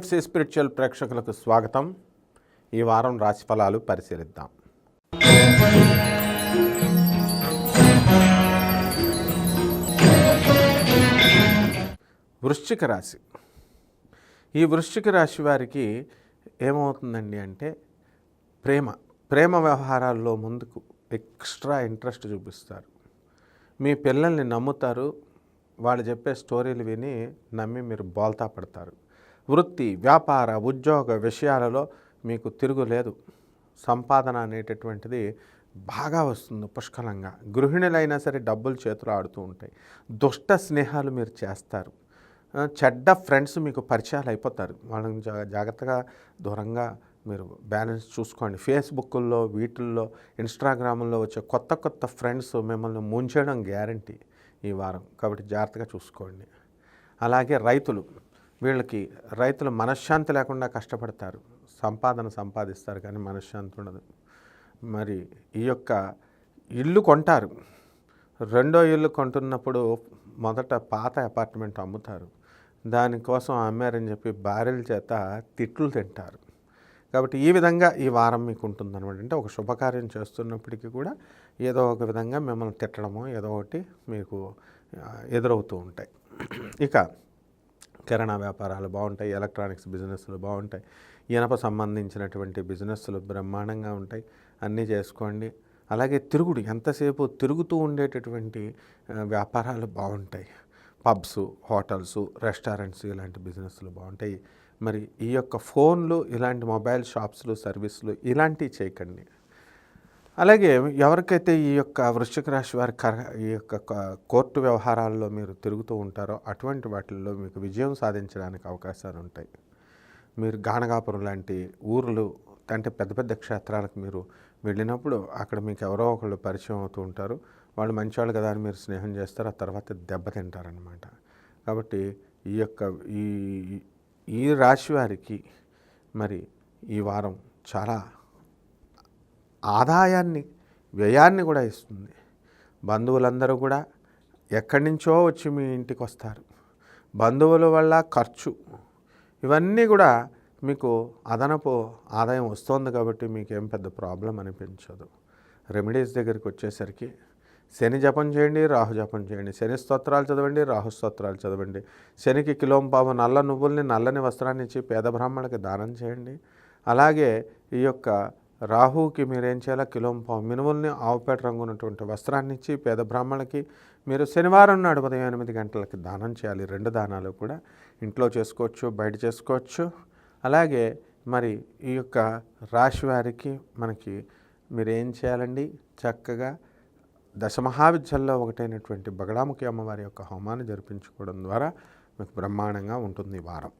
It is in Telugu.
ఎన్ఎఫ్సి స్పిరిచువల్ ప్రేక్షకులకు స్వాగతం. ఈ వారం రాశి ఫలాలు పరిశీలిద్దాం. వృశ్చిక రాశి. ఈ వృశ్చిక రాశి వారికి ఏమవుతుందండి అంటే ప్రేమ ప్రేమ వ్యవహారాల్లో ముందుకు ఎక్స్ట్రా ఇంట్రెస్ట్ చూపిస్తారు. మీ పిల్లల్ని నమ్ముతారు వాళ్ళు చెప్పే స్టోరీలు విని నమ్మి మీరు బోల్తా పడతారు. వృత్తి వ్యాపార ఉద్యోగ విషయాలలో మీకు తిరుగులేదు సంపాదన అనేటటువంటిది బాగా వస్తుంది పుష్కలంగా. గృహిణులైనా సరే డబ్బులు చేతులు ఆడుతూ ఉంటాయి. దుష్ట స్నేహాలు మీరు చేస్తారు. చెడ్డ ఫ్రెండ్స్ మీకు పరిచయాలు అయిపోతారు. వాళ్ళని జాగ్రత్తగా దూరంగా మీరు బ్యాలెన్స్ చూసుకోండి. ఫేస్బుక్లో వీటిల్లో ఇన్స్టాగ్రామ్లో వచ్చే కొత్త కొత్త ఫ్రెండ్స్ మిమ్మల్ని ముంచడం గ్యారంటీ ఈ వారం. కాబట్టి జాగ్రత్తగా చూసుకోండి. అలాగే రైతులు. వీళ్ళకి రైతులు మనశ్శాంతి లేకుండా కష్టపడతారు. సంపాదన సంపాదిస్తారు కానీ మనశ్శాంతి ఉండదు. మరి ఈ యొక్క ఇల్లు కొంటారు. రెండో ఇల్లు కొంటున్నప్పుడు మొదట పాత అపార్ట్మెంట్ అమ్ముతారు. దానికోసం అమ్మారని చెప్పి భార్యల చేత తిట్లు తింటారు. కాబట్టి ఈ విధంగా ఈ వారం మీకు ఉంటుందన్నమాట. అంటే ఒక శుభకార్యం చేస్తున్నప్పటికీ కూడా ఏదో ఒక విధంగా మిమ్మల్ని తిట్టడమో ఏదో ఒకటి మీకు ఎదురవుతూ ఉంటాయి. ఇక కిరాణా వ్యాపారాలు బాగుంటాయి ఎలక్ట్రానిక్స్ బిజినెస్లు బాగుంటాయి ఇనప సంబంధించినటువంటి బిజినెస్లు బ్రహ్మాండంగా ఉంటాయి. అన్నీ చేసుకోండి. అలాగే తిరుగుడు ఎంతసేపు తిరుగుతూ ఉండేటటువంటి వ్యాపారాలు బాగుంటాయి. పబ్స్ హోటల్స్ రెస్టారెంట్స్ ఇలాంటి బిజినెస్లు బాగుంటాయి. మరి ఈ యొక్క ఫోన్లు ఇలాంటి మొబైల్ షాప్స్లు సర్వీసులు ఇలాంటివి చేయకండి. అలాగే ఎవరికైతే ఈ యొక్క వృశ్చిక రాశి వారి కర ఈ యొక్క కోర్టు వ్యవహారాల్లో మీరు తిరుగుతూ ఉంటారో అటువంటి వాటిల్లో మీకు విజయం సాధించడానికి అవకాశాలు ఉంటాయి. మీరు గానగాపురం లాంటి ఊర్లు అంటే పెద్ద పెద్ద క్షేత్రాలకు మీరు వెళ్ళినప్పుడు అక్కడ మీకు ఎవరో ఒకళ్ళు పరిచయం అవుతూ ఉంటారు. వాళ్ళు మంచివాళ్ళు కదా అని మీరు స్నేహం చేస్తారు. ఆ తర్వాత దెబ్బతింటారనమాట కాబట్టి ఈ యొక్క ఈ ఈ రాశి వారికి మరి ఈ వారం చాలా ఆదాయాన్ని వ్యయాన్ని కూడా ఇస్తుంది. బంధువులందరూ కూడా ఎక్కడి నుంచో వచ్చి మీ ఇంటికి వస్తారు. బంధువుల వల్ల ఖర్చు ఇవన్నీ కూడా మీకు అదనపు ఆదాయం వస్తుంది కాబట్టి మీకు ఏం పెద్ద ప్రాబ్లం అనిపించదు. రెమెడీస్ దగ్గరికి వచ్చేసరికి శని జపం చేయండి రాహు జపం చేయండి. శని స్తోత్రాలు చదవండి రాహు స్తోత్రాలు చదవండి. శనికి కిలోంపావు నల్ల నువ్వుల్ని నల్లని వస్త్రాన్ని ఇచ్చి పేద బ్రాహ్మణులకి దానం చేయండి. అలాగే ఈ యొక్క రాహుకి మీరు ఏం చేయాలి కిలోంపావు మినుముల్ని ఆవుపేట రంగు ఉన్నటువంటి వస్త్రాన్ని ఇచ్చి పేద బ్రాహ్మణులకి మీరు శనివారం నాడు ఉదయం ఎనిమిది గంటలకి దానం చేయాలి. రెండు దానాలు కూడా ఇంట్లో చేసుకోవచ్చు బయట చేసుకోవచ్చు. అలాగే మరి ఈ యొక్క రాశి వారికి మనకి మీరు ఏం చేయాలండి? చక్కగా దశమహావిద్యల్లో ఒకటైనటువంటి బగడాముఖి అమ్మవారి యొక్క హోమాన్ని జరిపించుకోవడం ద్వారా మీకు బ్రహ్మాండంగా ఉంటుంది వారం.